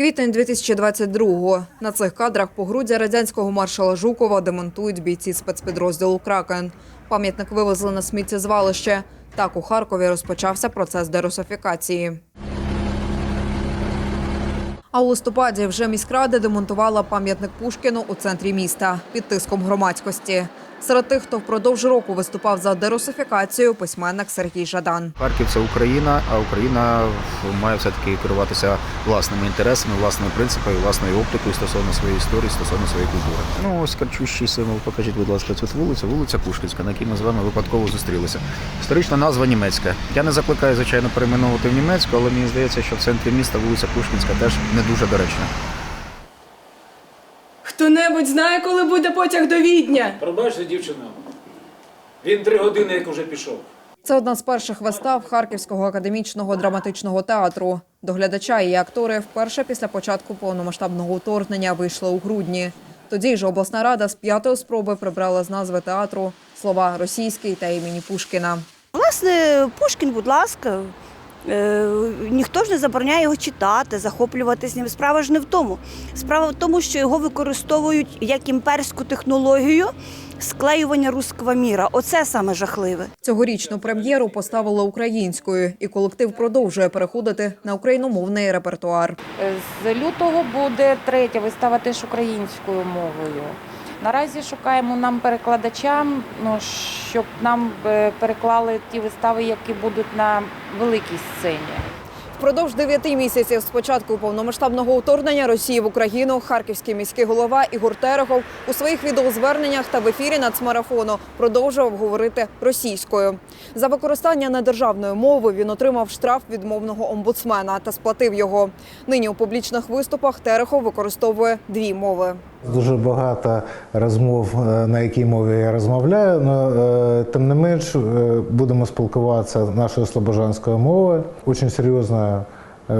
Квітень 2022-го. На цих кадрах погруддя радянського маршала Жукова демонтують бійці спецпідрозділу «Кракен». Пам'ятник вивезли на сміттєзвалище. Так у Харкові розпочався процес дерусифікації. А у листопаді вже міськрада демонтувала пам'ятник Пушкіну у центрі міста під тиском громадськості. Серед тих, хто впродовж року виступав за дерусифікацію, письменник Сергій Жадан. Харків це Україна, а Україна має все-таки керуватися власними інтересами, власними принципами, власною оптикою стосовно своєї історії, стосовно своєї культури. Ну ось карчущий символ. Покажіть, будь ласка, цю вулицю, вулиця Пушкінська, на якій ми з вами випадково зустрілися. Історична назва німецька. Я не закликаю, звичайно, перейменовувати в німецьку, але мені здається, що в центрі міста вулиця Пушкінська теж не дуже доречна. Хто-небудь знає, коли буде потяг до Відня? Пробачте, дівчина. Він три години як уже пішов. Це одна з перших вистав Харківського академічного драматичного театру. До глядача її актори вперше після початку повномасштабного вторгнення вийшли у грудні. Тоді ж обласна рада з п'ятої спроби прибрала з назви театру слова російський та імені Пушкіна. Власне, Пушкін, будь ласка, ніхто ж не забороняє його читати, захоплюватися ним. Справа ж не в тому. Справа в тому, що його використовують як імперську технологію склеювання руского міра. Оце саме жахливе. Цьогорічну прем'єру поставили українською, і колектив продовжує переходити на україномовний репертуар. З лютого буде третя вистава теж українською мовою. Наразі шукаємо нам перекладачам, ну, щоб нам е, переклали ті вистави, які будуть на великій сцені. Впродовж дев'яти місяців з початку повномасштабного вторгнення Росії в Україну харківський міський голова Ігор Терехов у своїх відеозверненнях та в ефірі нацмарафону продовжував говорити російською. За використання недержавної мови він отримав штраф від мовного омбудсмена та сплатив його. Нині у публічних виступах Терехов використовує дві мови. Дуже багато розмов, е, на якій мові я розмовляю, але тим не менш е, будемо спілкуватися нашою слобожанською мовою. Дуже серйозна е,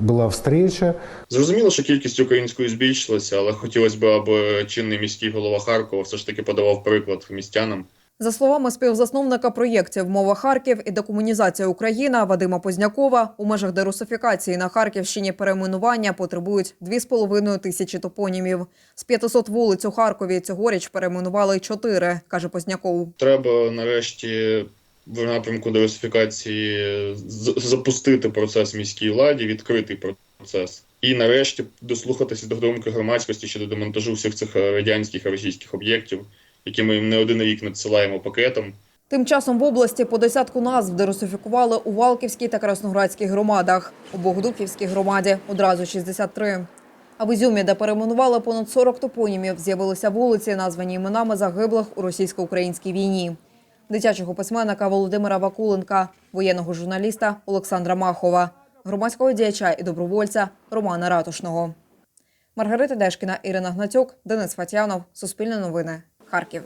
була встреча. Зрозуміло, що кількість української збільшилася, але хотілося б, аби чинний міський голова Харкова все ж таки подавав приклад містянам. За словами співзасновника проєктів Мова Харків і декомунізація Україна Вадима Познякова, у межах дерусифікації на Харківщині перейменування потребують 2,5 тисячі топонімів. З 500 вулиць у Харкові цьогоріч перейменували 4, каже Позняков. Треба нарешті в напрямку диверсифікації з- запустити процес міській владі, відкритий процес. І нарешті дослухатися до думки громадськості щодо демонтажу всіх цих е, радянських і російських об'єктів, які ми їм не один рік надсилаємо пакетом. Тим часом в області по десятку назв дерусифікували у Валківській та Красноградській громадах. У Богодухівській громаді одразу 63. А в Ізюмі, де перейменували понад 40 топонімів, з'явилися вулиці, названі іменами загиблих у російсько-українській війні. Дитячого письменника Володимира Вакуленка, воєнного журналіста Олександра Махова, громадського діяча і добровольця Романа Ратушного. Маргарита Дешкіна, Ірина Гнатюк, Денис Фатянов. Суспільне новини. Харків.